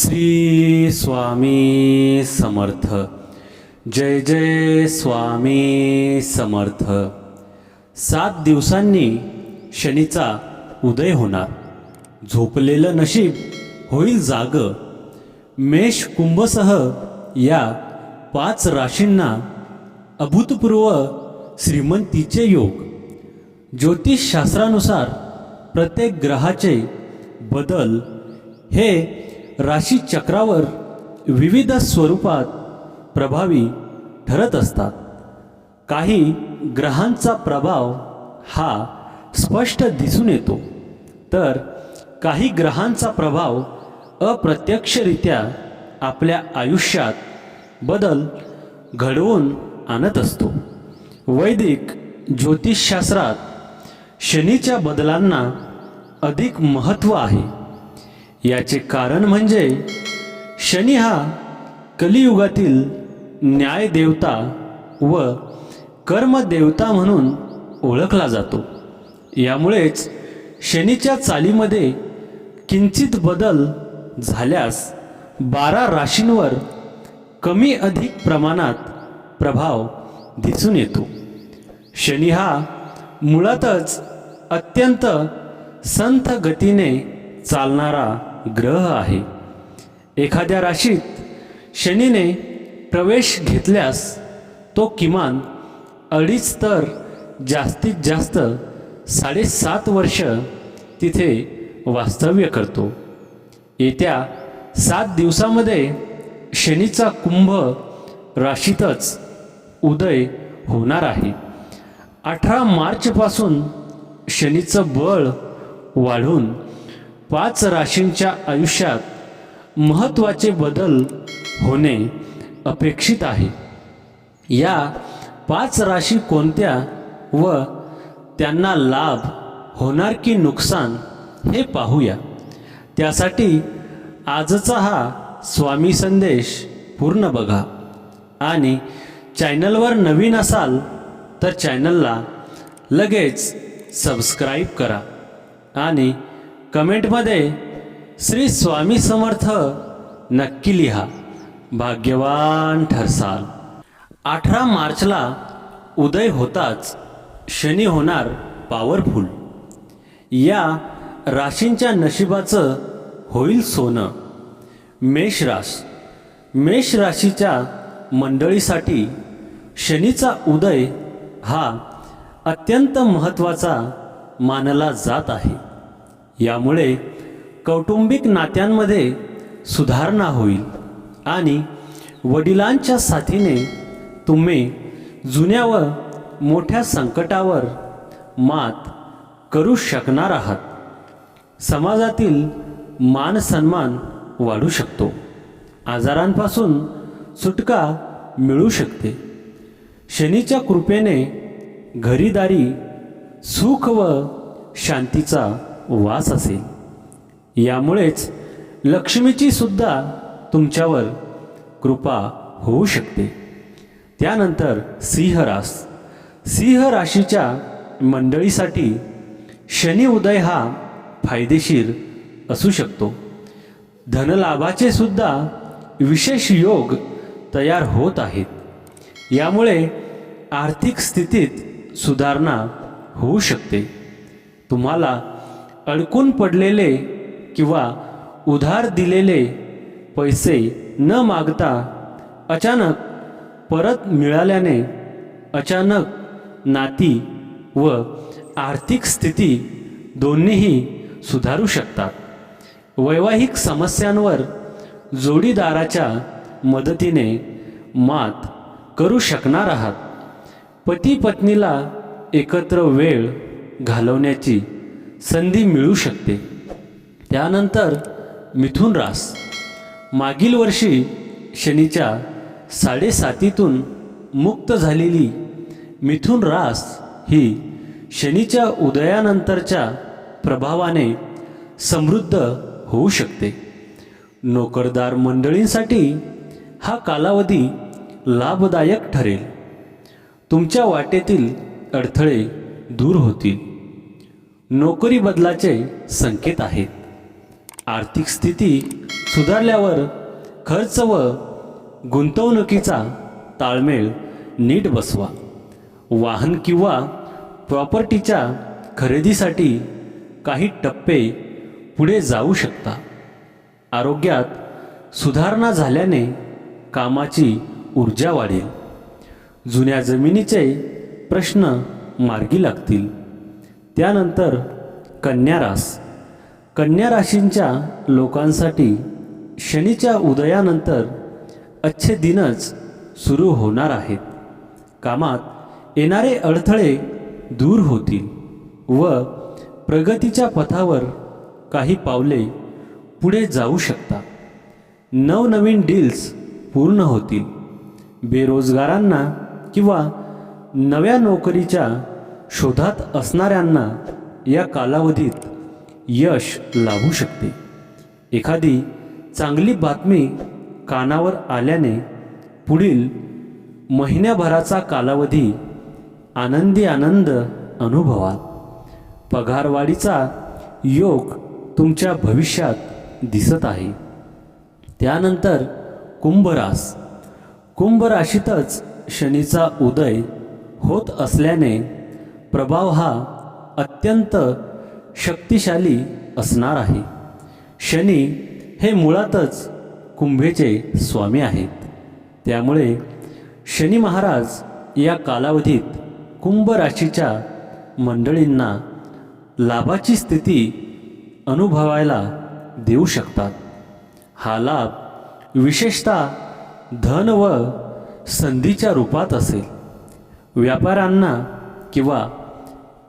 श्री स्वामी समर्थ. जय जय स्वामी समर्थ. सात दिवसांनी शनीचा उदय होणार. झोपलेलं नशीब होईल जाग. मेष कुंभसह या पाच राशींना अभूतपूर्व श्रीमंतीचे योग. ज्योतिषशास्त्रानुसार प्रत्येक ग्रहाचे बदल हे राशीचक्रावर विविध स्वरूपात प्रभावी ठरत असतात. काही ग्रहांचा प्रभाव हा स्पष्ट दिसून येतो. तर काही ग्रहांचा प्रभाव अप्रत्यक्षरित्या आपल्या आयुष्यात बदल घडवून आणत असतो. वैदिक ज्योतिषशास्त्रात शनीच्या बदलांना अधिक महत्त्व आहे. याचे कारण म्हणजे शनी हा कलियुगातील न्यायदेवता व कर्मदेवता म्हणून ओळखला जातो. यामुळेच शनीच्या चालीमध्ये किंचित बदल झाल्यास बारा राशींवर कमी अधिक प्रमाणात प्रभाव दिसून येतो. शनी हा मुळातच अत्यंत संथ गतीने चालणारा ग्रह आहे. एखाद्या राशीत शनीने प्रवेश घेतल्यास तो किमान अडीच तर जास्तीत जास्त साडेसात वर्ष तिथे वास्तव्य करतो. येत्या सात दिवसामध्ये शनीचा कुंभ राशीतच उदय होणार आहे. अठरा मार्चपासून शनीचं बळ वाढून पाच राशींच्या आयुष्यात महत्त्वाचे बदल होणे अपेक्षित आहे. या पाच राशी कोणत्या व त्यांना लाभ होणार की नुकसान हे पाहूया. त्यासाठी आजचा हा स्वामी संदेश पूर्ण बघा. आणि चॅनलवर नवीन असाल तर चॅनलला लगेच सबस्क्राईब करा. आणि कमेंटमध्ये श्री स्वामी समर्थ नक्की लिहा. भाग्यवान ठरसाल. अठरा मार्चला उदय होताच शनी होणार पॉवरफुल. या राशींच्या नशिबाचं होईल सोनं. मेष राश. मेष राशीच्या मंडळीसाठी शनीचा उदय हा अत्यंत महत्त्वाचा मानला जात आहे. यामुळे कौटुंबिक नात्यांमध्ये सुधारणा होईल आणि वडिलांच्या साथीने तुम्ही जुन्या व मोठ्या संकटावर मात करू शकणार आहात. समाजातील मानसन्मान वाढू शकतो. आजारांपासून सुटका मिळू शकते. शनीच्या कृपेने घरीदारी सुख व शांतीचा वास असेल. यामुळेच लक्ष्मीची सुद्धा तुमच्यावर कृपा होऊ शकते. त्यानंतर सिंहरास. सिंह राशीच्या मंडळीसाठी शनी उदय हा फायदेशीर असू शकतो. धनलाभाचे सुद्धा विशेष योग तयार होत आहेत. यामुळे आर्थिक स्थितीत सुधारणा होऊ शकते. तुम्हाला अडकून पडलेले किंवा उधार दिलेले पैसे न मागता अचानक परत मिळाल्याने अचानक नाती व आर्थिक स्थिती दोन्हीही सुधारू शकतात. वैवाहिक समस्यांवर जोडीदाराच्या मदतीने मात करू शकणार आहात. पती पत्नीला एकत्र वेळ घालवण्याची संधी मिळू शकते. त्यानंतर मिथुन रास. मागील वर्षी शनीच्या साडेसातीतून मुक्त झालेली मिथुन रास ही शनीच्या उदयानंतरच्या प्रभावाने समृद्ध होऊ शकते. नोकरदार मंडळींसाठी हा कालावधी लाभदायक ठरेल. तुमच्या वाटेतील अडथळे दूर होतील. नोकरी बदलाचे संकेत आहेत. आर्थिक स्थिती सुधारल्यावर खर्च व गुंतवणुकीचा ताळमेळ नीट बसवा. वाहन किंवा प्रॉपर्टीच्या खरेदीसाठी काही टप्पे पुढे जाऊ शकता. आरोग्यात सुधारणा झाल्याने कामाची ऊर्जा वाढेल. जुन्या जमिनीचे प्रश्न मार्गी लागतील. त्यानंतर कन्या रास. कन्या राशींच्या लोकांसाठी शनीच्या उदयानंतर अच्छे दिनच सुरू होणार आहेत. कामात येणारे अडथळे दूर होतील व प्रगतीच्या पथावर काही पावले पुढे जाऊ शकता नवनवीन डील्स पूर्ण होतील. बेरोजगारांना किंवा नव्या नोकरीच्या शोधात असणाऱ्यांना या कालावधीत यश लाभू शकते. एखादी चांगली बातमी कानावर आल्याने पुढील महिन्याभराचा कालावधी आनंदी आनंद अनुभवाल पगारवाढीचा योग तुमच्या भविष्यात दिसत आहे. त्यानंतर कुंभरास. कुंभ राशीतच शनीचा उदय होत असल्याने प्रभाव हा अत्यंत शक्तिशाली असणार आहे. शनी हे मुळातच कुंभेचे स्वामी आहेत. त्यामुळे शनी महाराज या कालावधीत कुंभ राशीच्या मंडळींना लाभाची स्थिती अनुभवायला देऊ शकतात. हा लाभ विशेषतः धन व संधीच्या रूपात असेल. व्यापाऱ्यांना किंवा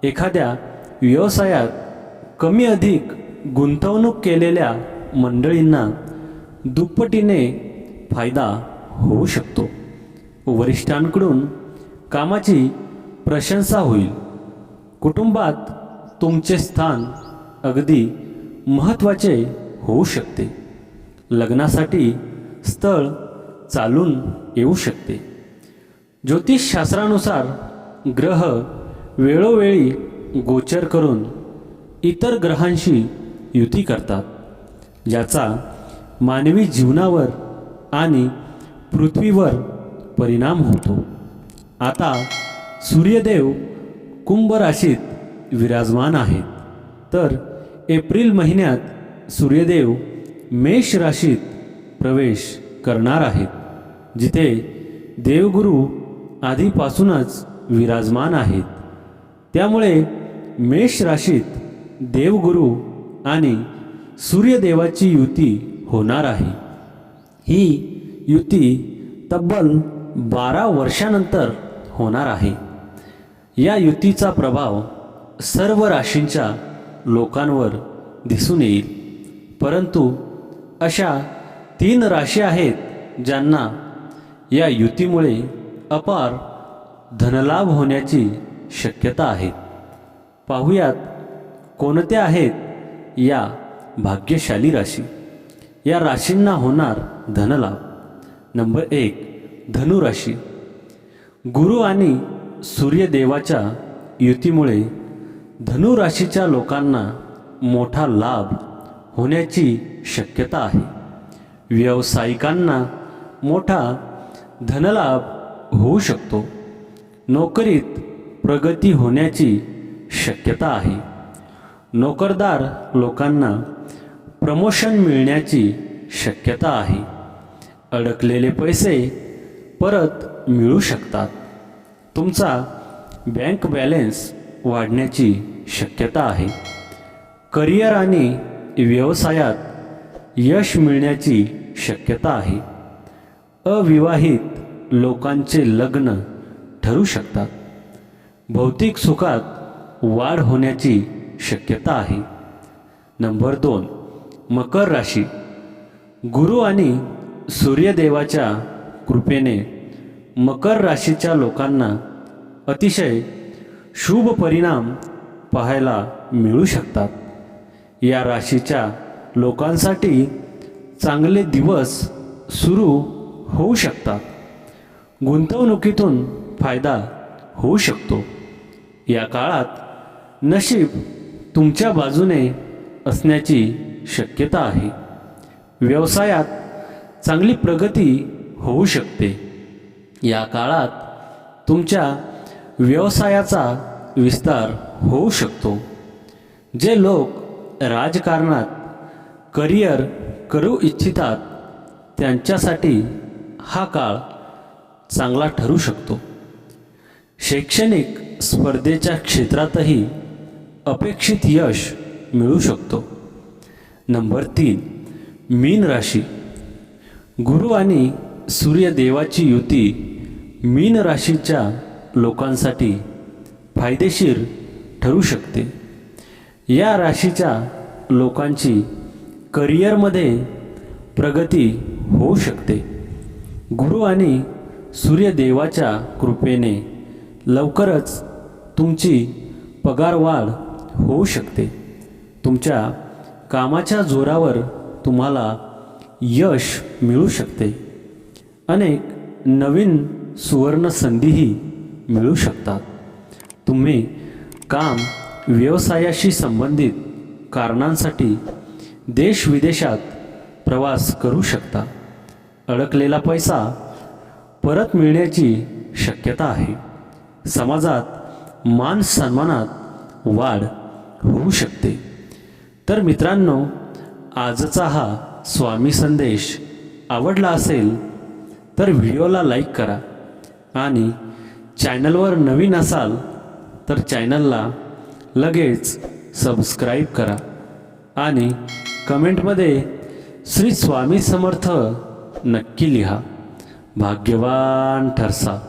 एखाद्या व्यवसायात कमी अधिक गुंतवणूक केलेल्या मंडळींना दुप्पटीने फायदा होऊ शकतो. वरिष्ठांकडून कामाची प्रशंसा होईल. कुटुंबात तुमचे स्थान अगदी महत्त्वाचे होऊ शकते. लग्नासाठी स्थळ चालून येऊ शकते. ज्योतिषशास्त्रानुसार ग्रह वेळोवेळी गोचर करून इतर ग्रहांशी युती करतात ज्याचा मानवी जीवनावर आणि पृथ्वीवर परिणाम होतो. आता सूर्यदेव कुंभ राशीत विराजमान आहेत. तर एप्रिल महिन्यात सूर्यदेव मेष राशीत प्रवेश करणार आहेत जिथे देवगुरू आधीपासूनच विराजमान आहेत. त्यामुळे मेष राशीत देवगुरु आणि सूर्यदेवाची युती होणार आहे. ही युती तब्बल बारा वर्षानंतर होणार आहे. या युतीचा प्रभाव सर्व राशींच्या लोकांवर दिसून येईल. परंतु अशा तीन राशी आहेत ज्यांना या युतीमुळे अपार धनलाभ होण्याची शक्यता आहे. पाहुयात कोणत्या आहेत या भाग्यशाली राशी. या राशींना होणार धनलाभ. नंबर एक धनुराशी गुरु आणि सूर्यदेवाच्या युतीमुळे धनुराशीच्या लोकांना मोठा लाभ होण्याची शक्यता आहे. व्यावसायिकांना मोठा धनलाभ होऊ शकतो. नोकरीत प्रगती होण्याची शक्यता आहे. नोकरदार लोकांना प्रमोशन मिळण्याची शक्यता आहे. अडकलेले पैसे परत मिळू शकतात. तुमचा बँक बॅलन्स वाढण्याची शक्यता आहे. करिअर आणि व्यवसायात यश मिळण्याची शक्यता आहे. अविवाहित लोकांचे लग्न ठरू शकतात. भौतिक सुखात वाढ होण्याची शक्यता आहे. नंबर दोन मकर राशी. गुरु आणि सूर्यदेवाच्या कृपेने मकर राशीच्या लोकांना अतिशय शुभ परिणाम पाहायला मिळू शकतात. या राशीच्या लोकांसाठी चांगले दिवस सुरू होऊ शकतात. गुंतवणुकीतून फायदा होऊ शकतो. या काळात नशीब तुमच्या बाजूने असण्याची शक्यता आहे. व्यवसायात चांगली प्रगती होऊ शकते. या काळात तुमच्या व्यवसायाचा विस्तार होऊ शकतो. जे लोक राजकारणात करिअर करू इच्छितात त्यांच्यासाठी हा काळ चांगला ठरू शकतो. शैक्षणिक स्पर्धेच्या क्षेत्रातही अपेक्षित यश मिळू शकतो. नंबर तीन मीन राशी. गुरु आणि सूर्यदेवाची युती मीन राशीच्या लोकांसाठी फायदेशीर ठरू शकते. या राशीच्या लोकांची करिअरमध्ये प्रगती होऊ शकते. गुरु आणि सूर्यदेवाच्या कृपेने लवकरच तुमची पगारवाढ होऊ शकते. तुमच्या कामाच्या जोरावर तुम्हाला यश मिळू शकते. अनेक नवीन सुवर्ण संधीही मिळू शकतात. तुम्ही काम व्यवसायाशी संबंधित कारणांसाठी देशविदेशात प्रवास करू शकता. अडकलेला पैसा परत मिळण्याची शक्यता आहे. समाजात मान सन्मानात वाढ होऊ शकते. तर मित्रांनो आजचा हा स्वामी संदेश आवडला असेल तर व्हिडिओला लाईक करा आणि चॅनलवर नवीन असाल तर चॅनलला लगेच सबस्क्राईब करा आणि कमेंटमध्ये श्री स्वामी समर्थ नक्की लिहा. भाग्यवान ठरसा.